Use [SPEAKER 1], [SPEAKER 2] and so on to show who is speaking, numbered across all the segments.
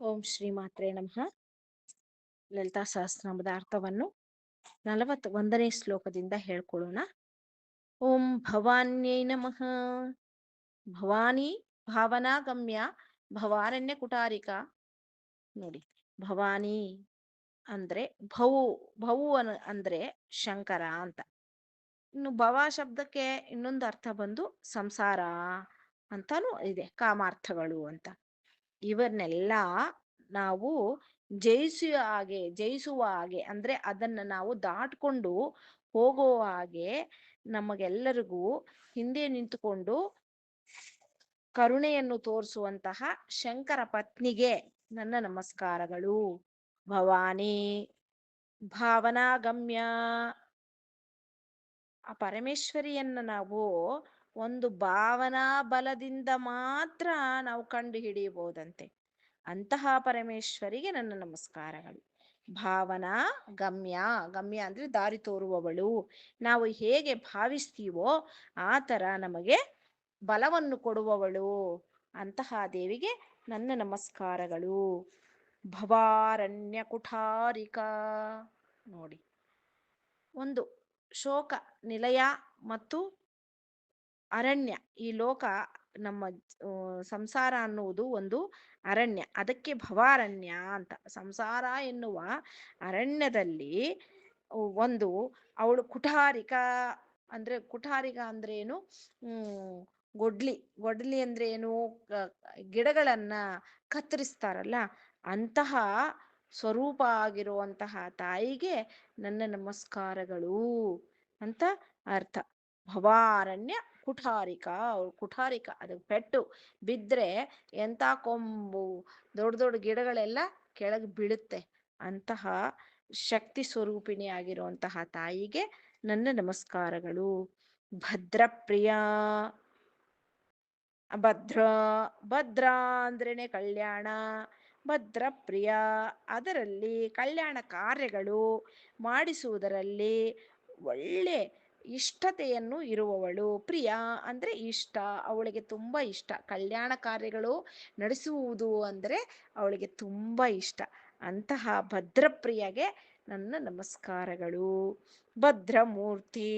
[SPEAKER 1] ಓಂ ಶ್ರೀ ಮಾತ್ರೇ ನಮಃ. ಲಲಿತಾ ಸಹಸ್ರನಾಮದ ಅರ್ಥವನ್ನು ನಲವತ್ ಒಂದನೇ ಶ್ಲೋಕದಿಂದ ಹೇಳ್ಕೊಳ್ಳೋಣ. ಓಂ ಭವಾನ್ಯೈ ನಮಃ. ಭವಾನಿ ಭಾವನಾಗಮ್ಯ ಭವಾರಣ್ಯ ಕುಟಾರಿಕ. ನೋಡಿ, ಭವಾನಿ ಅಂದ್ರೆ ಭವು ಅನ್- ಅಂದ್ರೆ ಶಂಕರ ಅಂತ. ಇನ್ನು ಭವ ಶಬ್ದಕ್ಕೆ ಇನ್ನೊಂದು ಅರ್ಥ ಬಂದು ಸಂಸಾರ ಅಂತಾನು ಇದೆ, ಕಾಮಾರ್ಥಗಳು ಅಂತ. ಇವನ್ನೆಲ್ಲ ನಾವು ಜಯಿಸುವ ಹಾಗೆ ಜಯಿಸುವ ಹಾಗೆ ಅಂದ್ರೆ ಅದನ್ನ ನಾವು ದಾಟ್ಕೊಂಡು ಹೋಗೋ ಹಾಗೆ ನಮಗೆಲ್ಲರಿಗೂ ಹಿಂದೆ ನಿಂತುಕೊಂಡು ಕರುಣೆಯನ್ನು ತೋರಿಸುವಂತಹ ಶಂಕರ ಪತ್ನಿಗೆ ನನ್ನ ನಮಸ್ಕಾರಗಳು. ಭವಾನಿ ಭಾವನಾಗಮ್ಯ. ಆ ಪರಮೇಶ್ವರಿಯನ್ನ ನಾವು ಒಂದು ಭಾವನಾ ಬಲದಿಂದ ಮಾತ್ರ ನಾವು ಕಂಡು ಹಿಡಿಯಬಹುದಂತೆ ಅಂತಹ ಪರಮೇಶ್ವರಿಗೆ ನನ್ನ ನಮಸ್ಕಾರಗಳು. ಭಾವನಾ ಗಮ್ಯ ಗಮ್ಯ ಅಂದ್ರೆ ದಾರಿ ತೋರುವವಳು. ನಾವು ಹೇಗೆ ಭಾವಿಸ್ತೀವೋ ಆ ತರ ನಮಗೆ ಬಲವನ್ನು ಕೊಡುವವಳು ಅಂತಹ ದೇವಿಗೆ ನನ್ನ ನಮಸ್ಕಾರಗಳು. ಭವಾರಣ್ಯ ಕುಠಾರಿಕ ನೋಡಿ. ಒಂದು ಶೋಕ, ನಿಲಯ ಮತ್ತು ಅರಣ್ಯ. ಈ ಲೋಕ ನಮ್ಮ ಸಂಸಾರ ಅನ್ನುವುದು ಒಂದು ಅರಣ್ಯ. ಅದಕ್ಕೆ ಭವಾರಣ್ಯ ಅಂತ. ಸಂಸಾರ ಎನ್ನುವ ಅರಣ್ಯದಲ್ಲಿ ಒಂದು ಅವಳು ಕುಠಾರಿಕ ಅಂದ್ರೆ ಕುಠಾರಿಕ ಅಂದ್ರೆ ಏನು? ಗೊಡ್ಲಿ. ಗೊಡ್ಲಿ ಅಂದ್ರೆ ಏನು? ಗಿಡಗಳನ್ನ ಕತ್ತರಿಸ್ತಾರಲ್ಲ, ಅಂತಹ ಸ್ವರೂಪ ಆಗಿರುವಂತಹ ತಾಯಿಗೆ ನನ್ನ ನಮಸ್ಕಾರಗಳು ಅಂತ ಅರ್ಥ. ಭವಾರಣ್ಯ ಕುಠಾರಿಕ ಕುಠಾರಿಕಾ ಕುಠಾರಿಕ ಅದು ಪೆಟ್ಟು ಬಿದ್ದರೆ ಎಂಥ ಕೊಂಬು, ದೊಡ್ಡ ದೊಡ್ಡ ಗಿಡಗಳೆಲ್ಲ ಕೆಳಗೆ ಬೀಳುತ್ತೆ. ಅಂತಹ ಶಕ್ತಿ ಸ್ವರೂಪಿಣಿ ಆಗಿರುವಂತಹ ತಾಯಿಗೆ ನನ್ನ ನಮಸ್ಕಾರಗಳು. ಭದ್ರಪ್ರಿಯ ಭದ್ರ ಭದ್ರ ಅಂದ್ರೇನೆ ಕಲ್ಯಾಣ ಭದ್ರಪ್ರಿಯ ಅದರಲ್ಲಿ ಕಲ್ಯಾಣ ಕಾರ್ಯಗಳು ಮಾಡಿಸುವುದರಲ್ಲಿ ಒಳ್ಳೆ ಇಷ್ಟತೆಯನ್ನು ಇರುವವಳು. ಪ್ರಿಯ ಅಂದ್ರೆ ಇಷ್ಟ, ಅವಳಿಗೆ ತುಂಬಾ ಇಷ್ಟ. ಕಲ್ಯಾಣ ಕಾರ್ಯಗಳು ನಡೆಸುವುದು ಅಂದ್ರೆ ಅವಳಿಗೆ ತುಂಬಾ ಇಷ್ಟ. ಅಂತಹ ಭದ್ರಪ್ರಿಯಗೆ ನನ್ನ ನಮಸ್ಕಾರಗಳು. ಭದ್ರಮೂರ್ತಿ.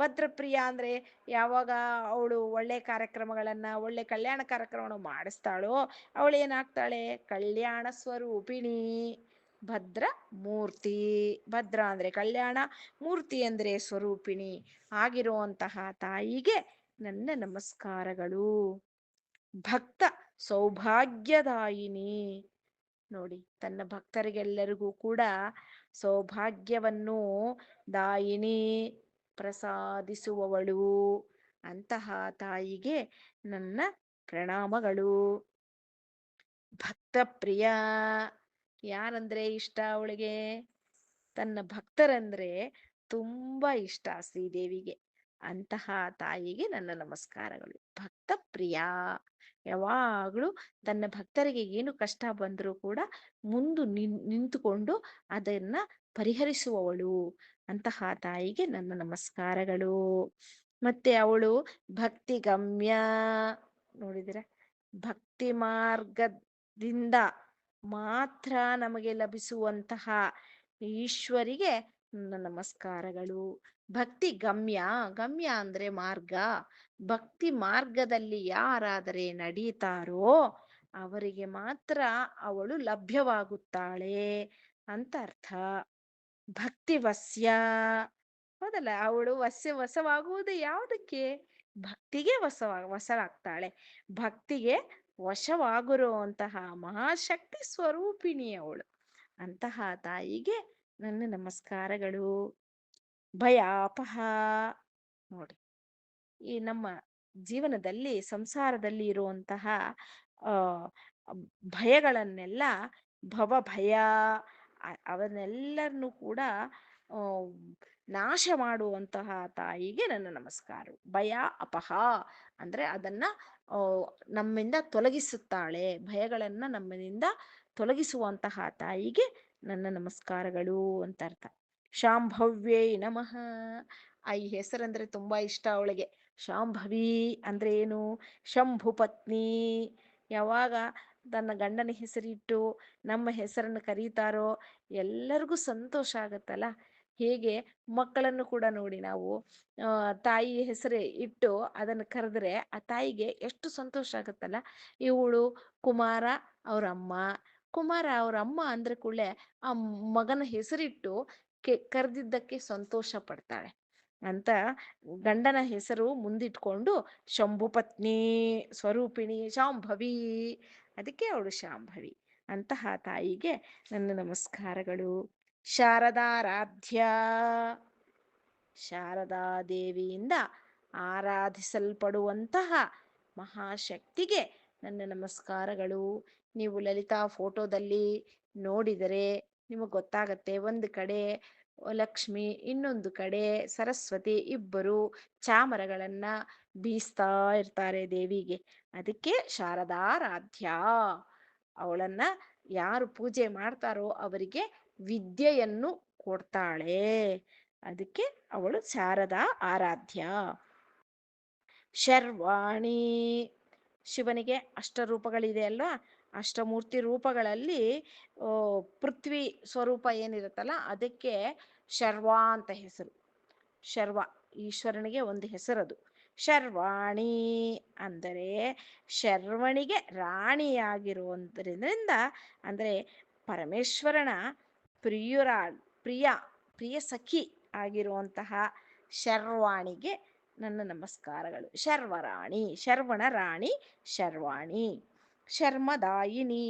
[SPEAKER 1] ಭದ್ರಪ್ರಿಯ ಅಂದ್ರೆ ಯಾವಾಗ ಅವಳು ಒಳ್ಳೆ ಕಾರ್ಯಕ್ರಮಗಳನ್ನ, ಒಳ್ಳೆ ಕಲ್ಯಾಣ ಕಾರ್ಯಕ್ರಮವನ್ನು ಮಾಡಿಸ್ತಾಳೋ, ಅವಳು ಏನಾಗ್ತಾಳೆ? ಕಲ್ಯಾಣ ಸ್ವರೂಪಿಣಿ. ಭದ್ರ ಮೂರ್ತಿ ಭದ್ರ ಅಂದ್ರೆ ಕಲ್ಯಾಣ, ಮೂರ್ತಿ ಅಂದ್ರೆ ಸ್ವರೂಪಿಣಿ ಆಗಿರುವಂತಹ ತಾಯಿಗೆ ನನ್ನ ನಮಸ್ಕಾರಗಳು. ಭಕ್ತ ಸೌಭಾಗ್ಯದಾಯಿನಿ. ನೋಡಿ, ತನ್ನ ಭಕ್ತರಿಗೆಲ್ಲರಿಗೂ ಕೂಡ ಸೌಭಾಗ್ಯವನ್ನು ದಾಯಿನಿ, ಪ್ರಸಾದಿಸುವವಳು. ಅಂತಹ ತಾಯಿಗೆ ನನ್ನ ಪ್ರಣಾಮಗಳು. ಭಕ್ತ ಪ್ರಿಯ ಯಾರಂದ್ರೆ ಇಷ್ಟ ಅವಳಿಗೆ? ತನ್ನ ಭಕ್ತರಂದ್ರೆ ತುಂಬಾ ಇಷ್ಟ ಶ್ರೀದೇವಿಗೆ. ಅಂತಹ ತಾಯಿಗೆ ನನ್ನ ನಮಸ್ಕಾರಗಳು. ಭಕ್ತ ಪ್ರಿಯ. ಯಾವಾಗಲೂ ತನ್ನ ಭಕ್ತರಿಗೆ ಏನು ಕಷ್ಟ ಬಂದರೂ ಕೂಡ ಮುಂದು ನಿನ್, ನಿಂತುಕೊಂಡು ಅದನ್ನ ಪರಿಹರಿಸುವವಳು. ಅಂತಹ ತಾಯಿಗೆ ನನ್ನ ನಮಸ್ಕಾರಗಳು. ಮತ್ತೆ ಅವಳು ಭಕ್ತಿ ಗಮ್ಯ ನೋಡಿದಿರ ಭಕ್ತಿ ಮಾರ್ಗದಿಂದ ಮಾತ್ರ ನಮಗೆ ಲಭಿಸುವಂತಹ ಈಶ್ವರಿಗೆ ನಮಸ್ಕಾರಗಳು. ಭಕ್ತಿ ಗಮ್ಯ. ಗಮ್ಯ ಅಂದ್ರೆ ಮಾರ್ಗ. ಭಕ್ತಿ ಮಾರ್ಗದಲ್ಲಿ ಯಾರಾದರೆ ನಡೀತಾರೋ ಅವರಿಗೆ ಮಾತ್ರ ಅವಳು ಲಭ್ಯವಾಗುತ್ತಾಳೆ ಅಂತ ಅರ್ಥ. ಭಕ್ತಿ ವಸ್ಯ. ಹೌದಲ್ಲ, ಅವಳು ವಸ್ಯ ವಸವಾಗುವುದು ಯಾವುದಕ್ಕೆ? ಭಕ್ತಿಗೆ ವಸವ ವಸವಾಗ್ತಾಳೆ ಭಕ್ತಿಗೆ ವಶವಾಗಿರುವಂತಹ ಮಹಾಶಕ್ತಿ ಸ್ವರೂಪಿಣಿ ಅವಳು ಅಂತಹ ತಾಯಿಗೆ ನನ್ನ ನಮಸ್ಕಾರಗಳು. ಭಯಾಪಹ ನೋಡಿ. ಈ ನಮ್ಮ ಜೀವನದಲ್ಲಿ, ಸಂಸಾರದಲ್ಲಿ ಇರುವಂತಹ ಭಯಗಳನ್ನೆಲ್ಲ, ಭವ ಭಯ ಅವನ್ನೆಲ್ಲರನ್ನೂ ಕೂಡ ನಾಶ ಮಾಡುವಂತಹ ತಾಯಿಗೆ ನನ್ನ ನಮಸ್ಕಾರ. ಭಯ ಅಪಹ ಅಂದ್ರೆ ಅದನ್ನ ನಮ್ಮಿಂದ ತೊಲಗಿಸುತ್ತಾಳೆ. ಭಯಗಳನ್ನ ನಮ್ಮಿಂದ ತೊಲಗಿಸುವಂತಹ ತಾಯಿಗೆ ನನ್ನ ನಮಸ್ಕಾರಗಳು ಅಂತ ಅರ್ಥ. ಶಾಂಭವ್ಯೇ ನಮಃ. ಆ ಈ ಹೆಸರಂದ್ರೆ ತುಂಬಾ ಇಷ್ಟ ಅವಳಿಗೆ. ಶಾಂಭವಿ ಅಂದ್ರೆ ಏನು? ಶಂಭು ಪತ್ನಿ. ಯಾವಾಗ ತನ್ನ ಗಂಡನ ಹೆಸರಿಟ್ಟು ನಮ್ಮ ಹೆಸರನ್ನು ಕರೀತಾರೋ ಎಲ್ಲರಿಗೂ ಸಂತೋಷ ಆಗತ್ತಲ್ಲ? ಹೇಗೆ ಮಕ್ಕಳನ್ನು ಕೂಡ ನೋಡಿ ನಾವು ತಾಯಿ ಹೆಸರೇ ಇಟ್ಟು ಅದನ್ನು ಕರೆದ್ರೆ ಆ ತಾಯಿಗೆ ಎಷ್ಟು ಸಂತೋಷ ಆಗುತ್ತಲ್ಲ. ಇವಳು ಕುಮಾರ ಅವ್ರ ಅಮ್ಮ ಕುಮಾರ ಅವ್ರ ಅಮ್ಮ ಅಂದ್ರೆ ಕೂಡಲೇ ಆ ಮಗನ ಹೆಸರಿಟ್ಟು ಕರೆದಿದ್ದಕ್ಕೆ ಸಂತೋಷ ಪಡ್ತಾಳೆ. ಅಂತ ಗಂಡನ ಹೆಸರು ಮುಂದಿಟ್ಕೊಂಡು ಶಂಭುಪತ್ನಿ ಸ್ವರೂಪಿಣಿ, ಶಾಂಭವಿ, ಅದಕ್ಕೆ ಅವಳು ಶಾಂಭವಿ ಅಂತಹ ತಾಯಿಗೆ ನನ್ನ ನಮಸ್ಕಾರಗಳು. ಶಾರದಾರಾಧ್ಯ. ಶಾರದಾ ದೇವಿಯಿಂದ ಆರಾಧಿಸಲ್ಪಡುವಂತಹ ಮಹಾಶಕ್ತಿಗೆ ನನ್ನ ನಮಸ್ಕಾರಗಳು. ನೀವು ಲಲಿತಾ ಫೋಟೋದಲ್ಲಿ ನೋಡಿದರೆ ನಿಮಗೆ ಗೊತ್ತಾಗತ್ತೆ, ಒಂದು ಕಡೆ ಲಕ್ಷ್ಮಿ, ಇನ್ನೊಂದು ಕಡೆ ಸರಸ್ವತಿ ಇಬ್ಬರು ಚಾಮರಗಳನ್ನ ಬೀಸ್ತಾ ಇರ್ತಾರೆ ದೇವಿಗೆ. ಅದಕ್ಕೆ ಶಾರದಾರಾಧ್ಯ. ಅವಳನ್ನ ಯಾರು ಪೂಜೆ ಮಾಡ್ತಾರೋ ಅವರಿಗೆ ವಿದ್ಯೆಯನ್ನು ಕೊಡ್ತಾಳೆ. ಅದಕ್ಕೆ ಅವಳು ಶಾರದಾ ಆರಾಧ್ಯ. ಶರ್ವಾಣಿ. ಶಿವನಿಗೆ ಅಷ್ಟರೂಪಗಳಿದೆ ಅಲ್ವಾ? ಅಷ್ಟಮೂರ್ತಿ ರೂಪಗಳಲ್ಲಿ ಪೃಥ್ವಿ ಸ್ವರೂಪ ಏನಿರುತ್ತಲ್ಲ, ಅದಕ್ಕೆ ಶರ್ವ ಅಂತ ಹೆಸರು. ಶರ್ವ, ಈಶ್ವರನಿಗೆ ಒಂದು ಹೆಸರದು. ಶರ್ವಾಣಿ ಅಂದರೆ ಶರ್ವಣಿಗೆ ರಾಣಿಯಾಗಿರುವುದರಿಂದ, ಅಂದರೆ ಪರಮೇಶ್ವರನ ಪ್ರಿಯುರ ಪ್ರಿಯ ಪ್ರಿಯ ಸಖಿ ಆಗಿರುವಂತಹ ಶರ್ವಾಣಿಗೆ ನನ್ನ ನಮಸ್ಕಾರಗಳು. ಶರ್ವರಾಣಿ, ಶರ್ವಣ ರಾಣಿ, ಶರ್ವಾಣಿ, ಶರ್ಮದಾಯಿನಿ.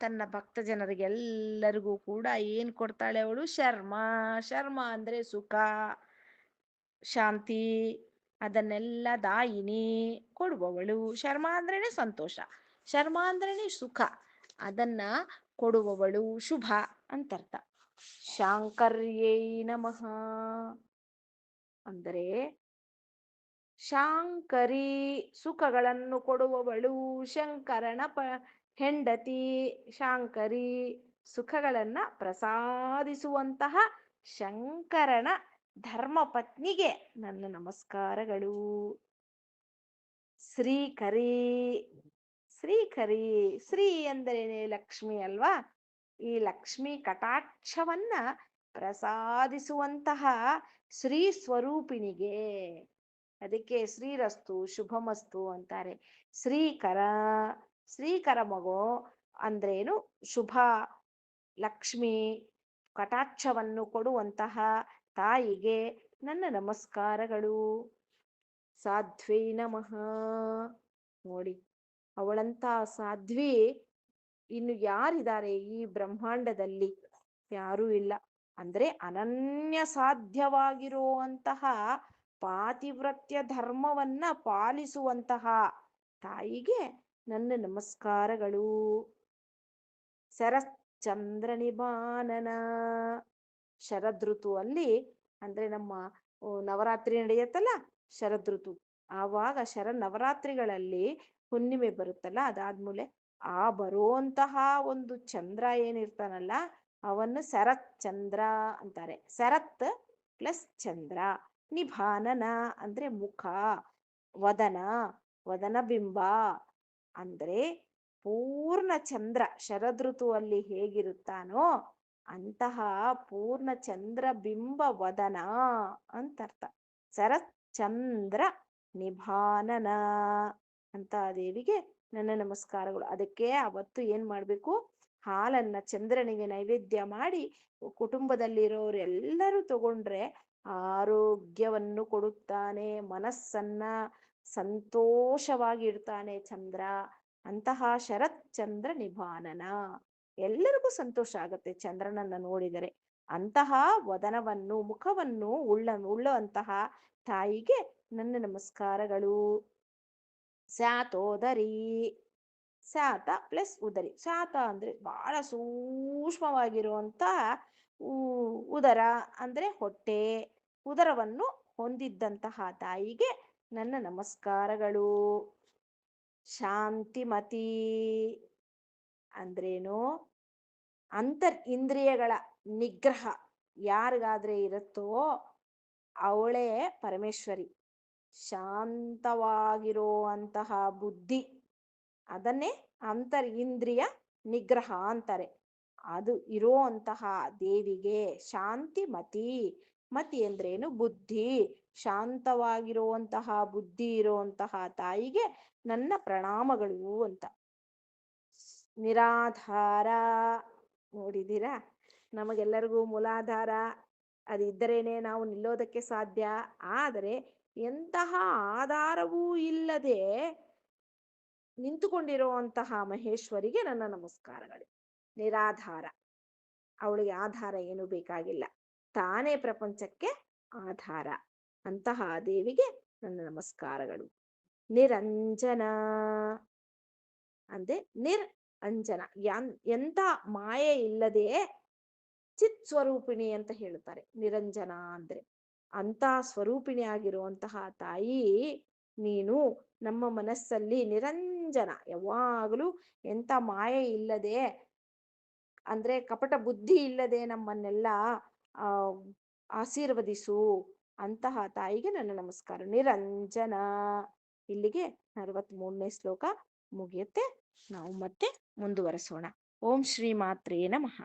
[SPEAKER 1] ತನ್ನ ಭಕ್ತ ಜನರಿಗೆಲ್ಲರಿಗೂ ಕೂಡ ಏನ್ ಕೊಡ್ತಾಳೆ ಅವಳು? ಶರ್ಮ ಶರ್ಮ ಅಂದ್ರೆ ಸುಖ, ಶಾಂತಿ, ಅದನ್ನೆಲ್ಲ ದಾಯಿನಿ ಕೊಡುವವಳು. ಶರ್ಮ ಅಂದ್ರೇನೆ ಸಂತೋಷ, ಶರ್ಮ ಅಂದ್ರೇನೆ ಸುಖ. ಅದನ್ನ ಕೊಡುವವಳು ಶುಭ ಅಂತರ್ಥ. ಶಾಂಕರ್ಯೈ ನಮಃ. ಅಂದರೆ ಶಾಂಕರಿ ಸುಖಗಳನ್ನು ಕೊಡುವವಳು ಶಂಕರನ ಪ, ಹೆಂಡತಿ. ಶಾಂಕರಿ ಸುಖಗಳನ್ನ ಪ್ರಸಾದಿಸುವಂತಹ ಶಂಕರನ ಧರ್ಮಪತ್ನಿಗೆ ನನ್ನ ನಮಸ್ಕಾರಗಳು. ಶ್ರೀಕರಿ. ಶ್ರೀಕರಿ, ಶ್ರೀ ಎಂದರೇನೆ ಲಕ್ಷ್ಮಿ ಅಲ್ವಾ? ಈ ಲಕ್ಷ್ಮಿ ಕಟಾಕ್ಷವನ್ನ ಪ್ರಸಾದಿಸುವಂತಹ ಶ್ರೀ ಸ್ವರೂಪಿಣಿಗೆ, ಅದಕ್ಕೆ ಶ್ರೀರಸ್ತು, ಶುಭಮಸ್ತು ಅಂತಾರೆ. ಶ್ರೀಕರ ಶ್ರೀಕರ ಮಗು ಅಂದ್ರೇನು ಶುಭ, ಲಕ್ಷ್ಮಿ ಕಟಾಕ್ಷವನ್ನು ಕೊಡುವಂತಹ ತಾಯಿಗೆ ನನ್ನ ನಮಸ್ಕಾರಗಳು. ಸಾಧ್ವೈ ನಮಃ. ನೋಡಿ. ಅವಳಂತ ಸಾಧ್ವಿ? ಇನ್ನು ಯಾರಿದ್ದಾರೆ ಈ ಬ್ರಹ್ಮಾಂಡದಲ್ಲಿ? ಯಾರೂ ಇಲ್ಲ. ಅಂದ್ರೆ ಅನನ್ಯ ಸಾಧ್ಯವಾಗಿರುವಂತಹ ಪಾತಿವ್ರತ್ಯ ಧರ್ಮವನ್ನ ಪಾಲಿಸುವಂತಹ ತಾಯಿಗೆ ನನ್ನ ನಮಸ್ಕಾರಗಳು. ಶರಶ್ಚಂದ್ರ ನಿಬಾನನ ಶರದೃತು ಅಲ್ಲಿ ಅಂದ್ರೆ ನಮ್ಮ ನವರಾತ್ರಿ ಶರದ್ ಋತು ಆವಾಗ ಶರ ನವರಾತ್ರಿಗಳಲ್ಲಿ ಹುಣ್ಣಿಮೆ ಬರುತ್ತಲ್ಲ, ಅದಾದ್ಮೇಲೆ ಆ ಬರುವಂತಹ ಒಂದು ಚಂದ್ರ ಏನಿರ್ತಾನಲ್ಲ, ಅವನ್ನು ಶರತ್ ಚಂದ್ರ ಅಂತಾರೆ. ಶರತ್ ಪ್ಲಸ್ ಚಂದ್ರ, ನಿಭಾನನ ಅಂದ್ರೆ ಮುಖ, ವದನ ವದನ ಬಿಂಬ ಅಂದ್ರೆ ಪೂರ್ಣ ಚಂದ್ರ. ಶರದ್ ಋತುವಲ್ಲಿ ಹೇಗಿರುತ್ತಾನೋ ಅಂತಹ ಪೂರ್ಣ ಚಂದ್ರ, ಬಿಂಬ, ವದನ ಅಂತರ್ಥ. ಶರತ್ ಚಂದ್ರ, ನಿಭಾನನ. ಅಂತ ದೇವಿಗೆ ನನ್ನ ನಮಸ್ಕಾರಗಳು. ಅದಕ್ಕೆ ಅವತ್ತು ಏನ್ ಮಾಡ್ಬೇಕು? ಹಾಲನ್ನ ಚಂದ್ರನಿಗೆ ನೈವೇದ್ಯ ಮಾಡಿ ಕುಟುಂಬದಲ್ಲಿರೋರೆಲ್ಲರೂ ತಗೊಂಡ್ರೆ ಆರೋಗ್ಯವನ್ನು ಕೊಡುತ್ತಾನೆ, ಮನಸ್ಸನ್ನ ಸಂತೋಷವಾಗಿ ಇಡ್ತಾನೆ ಚಂದ್ರ. ಅಂತಹ ಶರತ್ ಚಂದ್ರ ನಿಭಾನನ. ಎಲ್ಲರಿಗೂ ಸಂತೋಷ ಆಗತ್ತೆ ಚಂದ್ರನನ್ನ ನೋಡಿದರೆ. ಅಂತಹ ವದನವನ್ನು, ಮುಖವನ್ನು ಉಳ್ಳ ಉಳ್ಳುವಂತಹ ತಾಯಿಗೆ ನನ್ನ ನಮಸ್ಕಾರಗಳು. ಸ್ಯಾತೋದರಿ ಸ್ಯಾತ ಪ್ಲಸ್ ಉದರಿ. ಸ್ಯಾತ ಅಂದ್ರೆ ಬಹಳ ಸೂಕ್ಷ್ಮವಾಗಿರುವಂತ ಉದರ ಅಂದ್ರೆ ಹೊಟ್ಟೆ. ಉದರವನ್ನು ಹೊಂದಿದ್ದಂತಹ ತಾಯಿಗೆ ನನ್ನ ನಮಸ್ಕಾರಗಳು. ಶಾಂತಿಮತಿ ಅಂದ್ರೇನು? ಅಂತರ್ ಇಂದ್ರಿಯಗಳ ನಿಗ್ರಹ ಯಾರಿಗಾದ್ರೆ ಇರುತ್ತೋ ಅವಳೇ ಪರಮೇಶ್ವರಿ. ಶಾಂತವಾಗಿರುವಂತಹ ಬುದ್ಧಿ, ಅದನ್ನೇ ಅಂತರ್ ಇಂದ್ರಿಯ ನಿಗ್ರಹ ಅಂತಾರೆ. ಅದು ಇರೋ ಅಂತಹ ದೇವಿಗೆ ಶಾಂತಿ, ಮತಿ ಮತಿ ಅಂದ್ರೇನು ಬುದ್ಧಿ. ಶಾಂತವಾಗಿರುವಂತಹ ಬುದ್ಧಿ ಇರುವಂತಹ ತಾಯಿಗೆ ನನ್ನ ಪ್ರಣಾಮಗಳು ಅಂತ. ನಿರಾಧಾರ ನೋಡಿದೀರಾ ನಮಗೆಲ್ಲರಿಗೂ ಮೂಲಾಧಾರ. ಅದಿದ್ದರೇನೆ ನಾವು ನಿಲ್ಲೋದಕ್ಕೆ ಸಾಧ್ಯ. ಆದರೆ ಎಂತಹ ಆಧಾರವೂ ಇಲ್ಲದೆ ನಿಂತುಕೊಂಡಿರುವಂತಹ ಮಹೇಶ್ವರಿಗೆ ನನ್ನ ನಮಸ್ಕಾರಗಳು. ನಿರಾಧಾರ. ಅವಳಿಗೆ ಆಧಾರ ಏನು ಬೇಕಾಗಿಲ್ಲ. ತಾನೇ ಪ್ರಪಂಚಕ್ಕೆ ಆಧಾರ. ಅಂತಹ ದೇವಿಗೆ ನನ್ನ ನಮಸ್ಕಾರಗಳು. ನಿರಂಜನ. ಅಂದೆ ನಿರ್ ಅಂಜನ. ಎಂಥ ಮಾಯೆ ಇಲ್ಲದೆ ಚಿತ್ ಸ್ವರೂಪಿಣಿ ಅಂತ ಹೇಳ್ತಾರೆ ನಿರಂಜನ ಅಂದ್ರೆ. ಅಂತ ಸ್ವರೂಪಿಣಿ ಆಗಿರುವಂತಹ ತಾಯಿ ನೀನು ನಮ್ಮ ಮನಸ್ಸಲ್ಲಿ ನಿರಂಜನ. ಯಾವಾಗಲೂ ಎಂಥ ಮಾಯೆ ಇಲ್ಲದೆ, ಅಂದ್ರೆ ಕಪಟ ಬುದ್ಧಿ ಇಲ್ಲದೆ ನಮ್ಮನ್ನೆಲ್ಲ ಆಶೀರ್ವದಿಸು ಅಂತಹ ತಾಯಿಗೆ ನನ್ನ ನಮಸ್ಕಾರ. ನಿರಂಜನ. ಇಲ್ಲಿಗೆ ನಲವತ್ಮೂರನೇ ಶ್ಲೋಕ ಮುಗಿಯುತ್ತೆ. ನಾವು ಮತ್ತೆ ಮುಂದುವರೆಸೋಣ. ಓಂ ಶ್ರೀ ಮಾತ್ರೇ ನಮಃ.